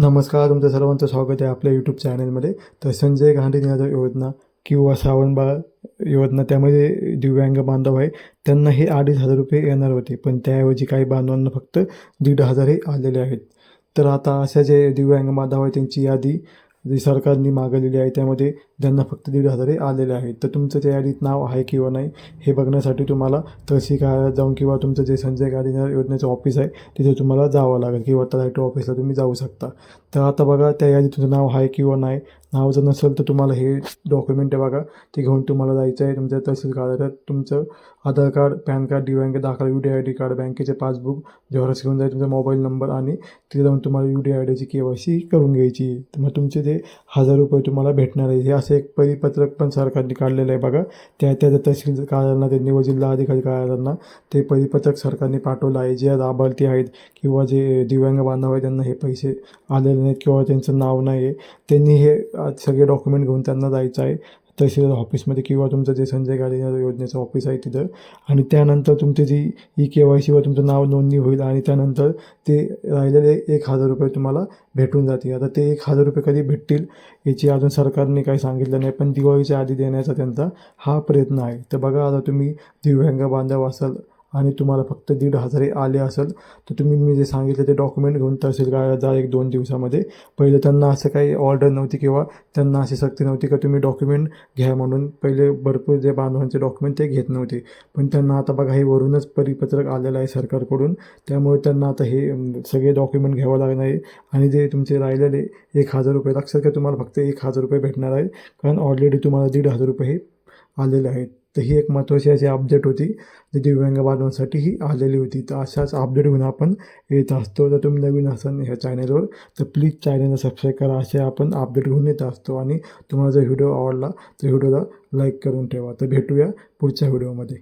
नमस्कार तुमचं सर्वांचं स्वागत आहे आपल्या यूट्यूब चॅनलमध्ये तर संजय गांधी निराधार योजना किंवा श्रावणबाळ योजना त्यामध्ये दिव्यांग बांधव आहे. त्यांना हे अडीच हजार रुपये येणार होते पण त्याऐवजी काही बांधवांना फक्त दीड हजार हे आलेले आहेत. तर आता अशा जे दिव्यांग बांधव आहे त्यांची यादी जी सरकारने मागवलेली आहे त्यामध्ये ज्यांना फक्त दीड हजार आलेले आहेत तर तुमचं त्या यादीत नाव आहे किंवा नाही हे बघण्यासाठी तुम्हाला तहसील कार्यालयात जाऊन किंवा तुमचं जे संजय गांधी योजनेचं ऑफिस आहे तिथे तुम्हाला जावं लागेल किंवा तलाठी ऑफिसला तुम्ही जाऊ शकता. तर आता बघा त्या यादीत तुमचं नाव आहे किंवा नाही नाव जर नसेल तर तुम्हाला हे डॉक्युमेंट आहे बघा. ते घेऊन तुम्हाला जायचं आहे. तुमच्या तहसील कार्यालयात तुमचं आधार कार्ड पॅन कार्ड दिव्यांग दाखला U D I D card बँकेचे पासबुक जेव्हा घेऊन जायचं तुमचा मोबाईल नंबर आणि तिथे जाऊन तुम्हाला यू डी आय डीची के वाय सी करून घ्यायची. मग तुमचे ते हजार रुपये तुम्हाला भेटणार आहे. हे असं एक परिपत्रक पण सरकारने काढलेलं आहे बघा. त्या त्या तहसील कार्यालयांना त्यांनी व जिल्हा अधिकारी कार्यालयांना ते परिपत्रक सरकारने पाठवलं आहे. जे लाभार्थी आहेत किंवा जे दिव्यांग बांधव आहेत त्यांना हे पैसे आलेले नाहीत किंवा त्यांचं नाव नाही आहे त्यांनी हे सगळे डॉक्युमेंट घेऊन त्यांना जायचं आहे. तहसील ऑफिसमध्ये किंवा तुमचं जे संजय गांधी योजनेचं ऑफिस आहे तिथं. आणि त्यानंतर तुमची जी ई के वाय सीवर तुमचं नाव नोंदणी होईल आणि त्यानंतर ते राहिलेले एक हजार रुपये तुम्हाला भेटून जातील. आता ते एक हजार रुपये कधी भेटतील याची अजून सरकारने काही सांगितलं नाही पण दिवाळीच्या आधी देण्याचा त्यांचा हा प्रयत्न आहे. तर बघा आता तुम्ही दिव्यांग बांधव असाल आणि तुम्हाला फक्त दीड हजार आले असेल तर तुम्ही मी जे सांगितलं ते डॉक्युमेंट घेऊन तहसील कार्यालयात जा एक दोन दिवसामध्ये. पहिले त्यांना असं काही ऑर्डर नव्हती किंवा त्यांना अशी सक्ती नव्हती का तुम्ही डॉक्युमेंट घ्या म्हणून. पहिले भरपूर जे बांधवांचे डॉक्युमेंट ते घेत नव्हते. पण त्यांना आता बघा हे वरूनच परिपत्रक आलेलं आहे सरकारकडून. त्यामुळे त्यांना आता हे सगळे डॉक्युमेंट घ्यावं लागणार आहे. आणि जे तुमचे राहिलेले एक हजार रुपये लक्षात घ्या तुम्हाला फक्त एक हजार रुपये भेटणार आहेत कारण ऑलरेडी तुम्हाला दीड हजार रुपये हे आलेले आहेत. तर ही एक महत्त्वाची अशी अपडेट होती जी दिव्यांग बांधवांसाठी ही आलेली होती. तर अशाच अपडेट घेऊन आपण येत असतो. जर तुम्ही नवीन असाल ह्या चॅनलवर तर प्लीज चॅनलला सबस्क्राईब करा. असे आपण अपडेट घेऊन येत असतो. आणि तुम्हाला जर व्हिडिओ आवडला तर व्हिडिओला लाईक करून ठेवा. तर भेटूया पुढच्या व्हिडिओमध्ये